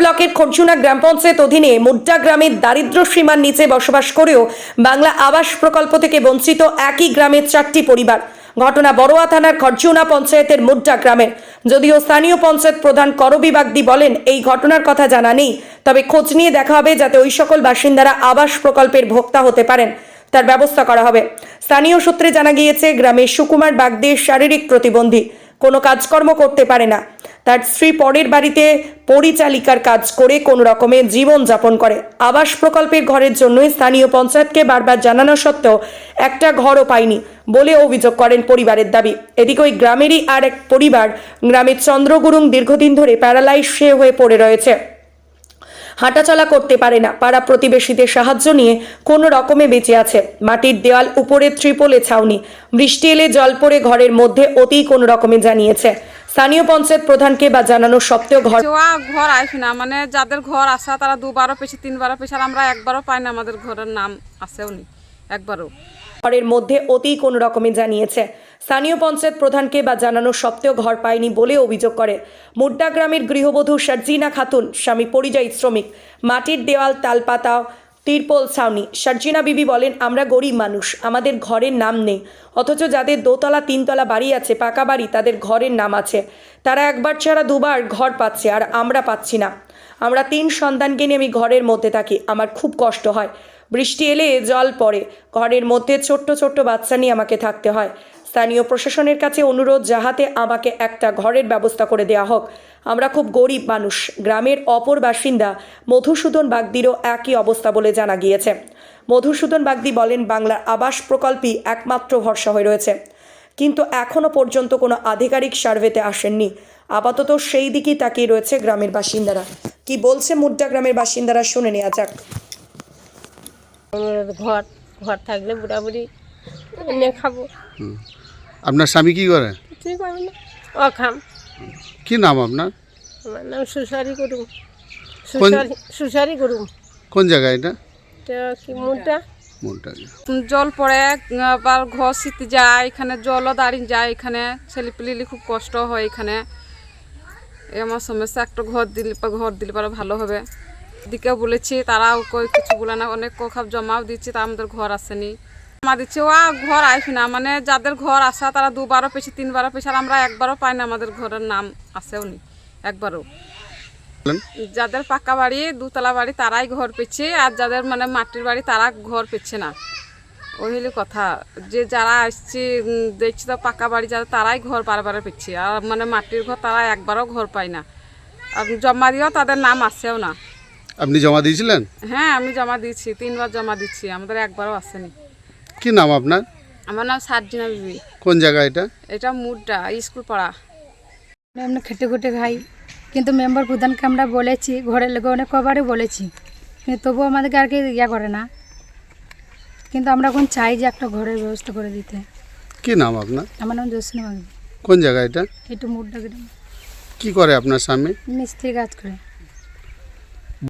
ব্লকের খরচুনা গ্রাম পঞ্চায়েত অধীনে মুড্ডা গ্রামের দারিদ্র সীমার নিচে বসবাস করেও বাংলা আবাস প্রকল্প থেকে বঞ্চিত একই গ্রামের চারটি পরিবার। ঘটনা বড়োয়া থানার খরচুনা পঞ্চায়েতের মুড্ডা গ্রামের যদিও স্থানীয় পঞ্চায়েত প্রধান করবি বাগদি বলেন, এই ঘটনার কথা জানা নেই, তবে খোঁজ নিয়ে দেখা হবে যাতে ওই সকল বাসিন্দারা আবাস প্রকল্পের ভোক্তা হতে পারেন। তার ব্যবস্থা করা হবে। স্থানীয় সূত্রে জানা গিয়েছে, গ্রামের সুকুমার বাগদির শারীরিক প্রতিবন্ধী। কোনো কাজকর্ম করতে পারে না। তার স্ত্রী পরের বাড়িতে পরিচালিকার কাজ করে কোনো রকমে জীবন যাপন করে। আবাস প্রকল্পের ঘরের জন্যই স্থানীয় পঞ্চায়েতকে বারবার জানানো সত্ত্বেও একটা ঘরও পায়নি বলে অভিযোগ করেন পরিবারের দাবি। এদিকে ওই গ্রামেরই আর এক পরিবার, গ্রামের চন্দ্রগুরুং দীর্ঘদিন ধরে প্যারালাইজ হয়ে পড়ে রয়েছে। হাঁটাচলা করতে পারে না, পাড়া প্রতিবেশীদের সাহায্য নিয়ে কোনো রকমে বেঁচে আছে। মাটির দেওয়াল উপরে ত্রিপলে ছাউনি, বৃষ্টি এলে জল পড়ে ঘরের মধ্যে অতি কোনো রকমে জানিয়েছে। স্থানীয় পঞ্চায়েত প্রধানকে বা জানানো সত্ত্বেও ঘর ঘর আসে না। মানে যাদের ঘর আসা তারা দুবারও পেয়েছে তিনবারও পেয়েছে আর আমরা একবারও পাই না। আমাদের ঘরের নাম আসেও নি একবারও। ঘরের মধ্যে অতি কোনো রকমে জানিয়েছে। স্থানীয় পঞ্চায়েত প্রধানকে বা জানানো সত্ত্বেও ঘর পায়নি বলে অভিযোগ করে। মুড্ডা গ্রামের গৃহবধূ সার্জিনা খাতুন স্বামী পরিযায়ী শ্রমিক। মাটির দেওয়াল তালপাতা তিরপল ছাউনি। সার্জিনা বিবি বলেন, আমরা গরিব মানুষ, আমাদের ঘরের নাম নেই। অথচ যাদের দোতলা, তিনতলা বাড়ি আছে, পাকা বাড়ি, তাদের ঘরের নাম আছে। তারা একবার ছাড়া দুবার ঘর পাচ্ছে, আর আমরা পাচ্ছি না। আমরা তিন সন্তানকে নিয়ে আমি ঘরের মধ্যে থাকি, আমার খুব কষ্ট হয়। বৃষ্টি এলে জল পড়ে, ঘরের মধ্যে ছোট্ট ছোট্ট বাচ্চা নিয়ে আমাকে থাকতে হয়। স্থানীয় প্রশাসনের কাছে অনুরোধ যাহাতে আমাকে একটা ঘরের ব্যবস্থা করে দেয়া হোক। আমরা খুব গরিব মানুষ। গ্রামের অপর বাসিন্দা মধুসূদন বাগদিরও একই অবস্থা বলে জানা গিয়েছে। মধুসূদন বাগদি বলেন বাংলার আবাস প্রকল্পই একমাত্র ভরসা হয়ে রয়েছে। কিন্তু এখনও পর্যন্ত কোনো আধিকারিক সার্ভেতে আসেননি। আপাতত সেই দিকেই তাকিয়ে রয়েছে গ্রামের বাসিন্দারা। কি বলছে মুড্ডা গ্রামের বাসিন্দারা শুনে নেওয়া যাক। ঘর ঘর থাকলে বুড়াবুড়ি এনে খাব। আপনার স্বামী কি করে? পারবে না ও কি নাম আপনার? আমার নাম সুসারি করুম সুসারি সুসারি করুম কোন জায়গায় এটা? কি জল পড়ে আবার ঘর শীতে যায় এখানে জলও দাঁড়িয়ে যায় এখানে ছেলেপিলি খুব কষ্ট হয় এখানে। এই আমার সমস্যা একটা ঘর দিলে ঘর দিলে পরে ভালো হবে। দিকেও বলেছি তারাও কই কিছু বলে না অনেক খাপ জমাও দিচ্ছে তা আমাদের ঘর আসেনি। জমা দিচ্ছে। ও ঘর আসে না। মানে যাদের ঘর আসা তারা দুবারও পেয়েছে তিনবারও পেয়েছে আর আমরা একবারও পাই না আমাদের ঘরের নাম আসেও নি। একবারও। যাদের পাকা বাড়ি দুতলা বাড়ি তারাই ঘর পেয়েছে আর যাদের মানে মাটির বাড়ি তারা ঘর পেচ্ছে না। ওই হলো কথা। যে যারা আসছে দেখছি তো পাকা বাড়ি যারা তারাই ঘর বারবার পেচ্ছে আর মানে মাটির ঘর তারা একবারও ঘর পায় না। আর জমা দিয়েও তাদের নাম আসেও না। আপনি জমা দিয়েছিলেন? হ্যাঁ আমি জমা দিচ্ছি তিনবার জমা দিচ্ছি আমাদের একবারও আসেনি। কি নাম আপনার? আমার নাম সার্জিনা বিবি। কোন জায়গা এটা? এটা মুডটা স্কুল পড়া। আমরা খেটে খুটে খাই। কিন্তু মেম্বার প্রধানকে আমরা বলেছি ঘরের লোক অনেক কবারই বলেছি। কিন্তু তবুও আমাদেরকে আর কি ইয়া করে না। কিন্তু আমরা এখন চাই যে একটা ঘরের ব্যবস্থা করে দিতে। কি নাম আপনার? আমার নাম জোসিনী কোন জায়গা এটা? একটু মুডটা কি করে আপনার স্বামী? মিস্ত্রি কাজ করে।